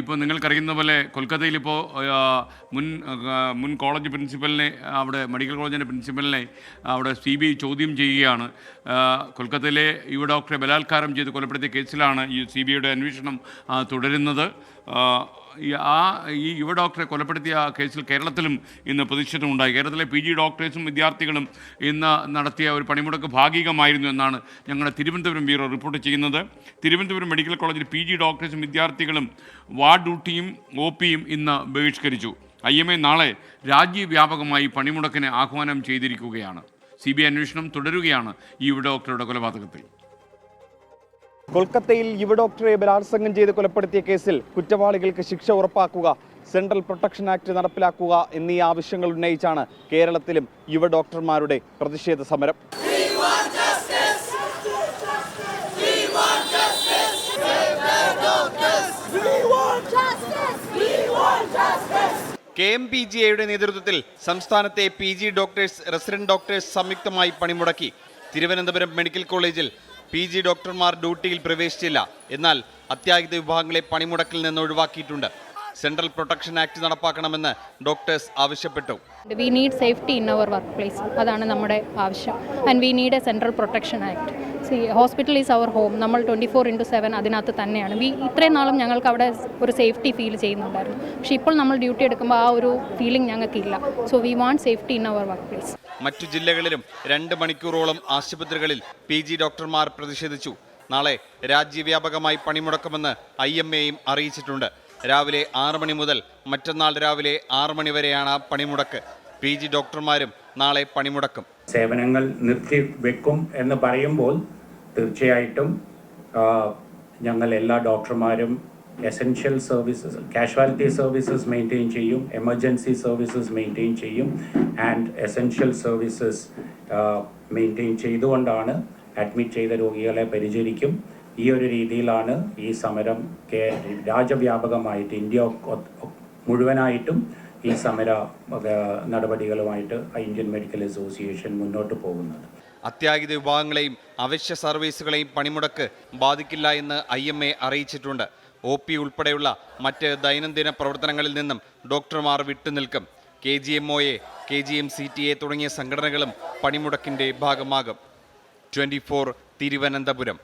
ഇപ്പോൾ നിങ്ങൾക്കറിയുന്ന പോലെ കൊൽക്കത്തയിൽ ഇപ്പോൾ മുൻ മുൻ കോളേജ് പ്രിൻസിപ്പലിനെ അവിടെ മെഡിക്കൽ കോളേജിന്റെ പ്രിൻസിപ്പലിനെ അവിടെ സി ബി ഐ ചോദ്യം ചെയ്യുകയാണ്. കൊൽക്കത്തയിലെ യുവ ഡോക്ടറെ ബലാത്കാരം ചെയ്ത് കൊലപ്പെടുത്തിയ കേസിലാണ് ഈ സി ബി ഐയുടെ അന്വേഷണം തുടരുന്നത്. ആ, ഈ യുവ ഡോക്ടറെ കൊലപ്പെടുത്തിയ കേസിൽ കേരളത്തിലും ഇന്ന് പ്രതിഷേധമുണ്ടായി. കേരളത്തിലെ പി ജി ഡോക്ടേഴ്സും വിദ്യാർത്ഥികളും ഇന്ന് നടത്തിയ ഒരു പണിമുടക്ക് ഭാഗികമായിരുന്നു എന്നാണ് ഞങ്ങളുടെ തിരുവനന്തപുരം ബ്യൂറോ റിപ്പോർട്ട് ചെയ്യുന്നത്. തിരുവനന്തപുരം മെഡിക്കൽ കോളേജിൽ പി ജി ഡോക്ടേഴ്സും വിദ്യാർത്ഥികളും വാർഡ് ഡ്യൂട്ടിയും ഒ പിയും ഇന്ന് ബഹിഷ്കരിച്ചു. ഐ എം എ നാളെ രാജ്യവ്യാപകമായി പണിമുടക്കിന് ആഹ്വാനം ചെയ്തിരിക്കുകയാണ്. സി ബി ഐ അന്വേഷണം തുടരുകയാണ് ഈ യുവ ഡോക്ടറുടെ കൊലപാതകത്തിൽ. കൊൽക്കത്തയിൽ യുവ ഡോക്ടറെ ബലാത്സംഗം ചെയ്ത് കൊലപ്പെടുത്തിയ കേസിൽ കുറ്റവാളികൾക്ക് ശിക്ഷ ഉറപ്പാക്കുക സെൻട്രൽ പ്രൊട്ടക്ഷൻ ആക്ട് നടപ്പിലാക്കുക എന്നീ ആവശ്യങ്ങൾ ഉന്നയിച്ചാണ് കേരളത്തിലും യുവ ഡോക്ടർമാരുടെ പ്രതിഷേധ സമരം. കെ എം പി ജി എയുടെ നേതൃത്വത്തിൽ സംസ്ഥാനത്തെ P G doctors resident doctors സംയുക്തമായി പണിമുടക്കി. തിരുവനന്തപുരം മെഡിക്കൽ കോളേജിൽ പി ജി ഡോക്ടർമാർ ഡ്യൂട്ടിയിൽ പ്രവേശിച്ചില്ല. എന്നാൽ അത്യാഹിത വിഭാഗങ്ങളെ പണിമുടക്കിൽ നിന്ന് ഒഴിവാക്കിയിട്ടുണ്ട്. സെൻട്രൽ പ്രൊട്ടക്ഷൻ ആക്ട് നടപ്പാക്കണമെന്ന് ഡോക്ടേഴ്സ് ആവശ്യപ്പെട്ടു. We need safety in our work place അതാണ് നമ്മുടെ ആവശ്യം. And we need a central protection act see hospital is our home നമ്മൾ ട്വന്റി ഫോർ ഇന്റു സെവൻ അതിനകത്ത് തന്നെയാണ്. വി ഇത്രയും നാളും ഞങ്ങൾക്ക് അവിടെ ഒരു സേഫ്റ്റി ഫീൽ ചെയ്യുന്നുണ്ടായിരുന്നു. പക്ഷേ ഇപ്പോൾ നമ്മൾ ഡ്യൂട്ടി എടുക്കുമ്പോൾ ആ ഒരു ഫീലിംഗ് ഞങ്ങൾക്കില്ല. So we want safety in our work place മറ്റു ജില്ലകളിലും രണ്ട് മണിക്കൂറോളം ആശുപത്രികളിൽ പി ജി ഡോക്ടർമാർ പ്രതിഷേധിച്ചു. നാളെ രാജ്യവ്യാപകമായി പണിമുടക്കുമെന്ന് ഐ എം എയും അറിയിച്ചിട്ടുണ്ട്. രാവിലെ ആറ് മണി മുതൽ മറ്റന്നാൾ രാവിലെ ആറ് മണി വരെയാണ് പണിമുടക്ക്. പി ജി ഡോക്ടർമാരും നാളെ പണിമുടക്കും. സേവനങ്ങൾ നിർത്തി വെക്കും എന്ന് പറയുമ്പോൾ തീർച്ചയായിട്ടും ഞങ്ങൾ എല്ലാ ഡോക്ടർമാരും essential services casualty services maintain ചെയ്യും എമർജൻസി സർവീസസ് മെയിന്റെയിൻ ചെയ്യും ആൻഡ് എസെൻഷ്യൽ സർവീസസ് മെയിന്റെയിൻ ചെയ്തുകൊണ്ടാണ് അഡ്മിറ്റ് ചെയ്ത രോഗികളെ പരിചരിക്കും. ഈ ഒരു രീതിയിലാണ് ഈ സമരം കേ രാജ്യവ്യാപകമായിട്ട് ഇന്ത്യ മുഴുവനായിട്ടും ഈ സമര നടപടികളുമായിട്ട് ഇന്ത്യൻ മെഡിക്കൽ അസോസിയേഷൻ മുന്നോട്ട് പോകുന്നത്. അത്യാഹിത വിഭാഗങ്ങളെയും അവശ്യ സർവീസുകളെയും പണിമുടക്ക് ബാധിക്കില്ല എന്ന് ഐ എം എ അറിയിച്ചിട്ടുണ്ട്. ഒ പി ഉൾപ്പെടെയുള്ള മറ്റ് ദൈനംദിന പ്രവർത്തനങ്ങളിൽ നിന്നും ഡോക്ടർമാർ വിട്ടുനിൽക്കും. K G M O A K G M C T A തുടങ്ങിയ സംഘടനകളും പണിമുടക്കിന്റെ ഭാഗമാകും. Twenty four Thiruvananthapuram.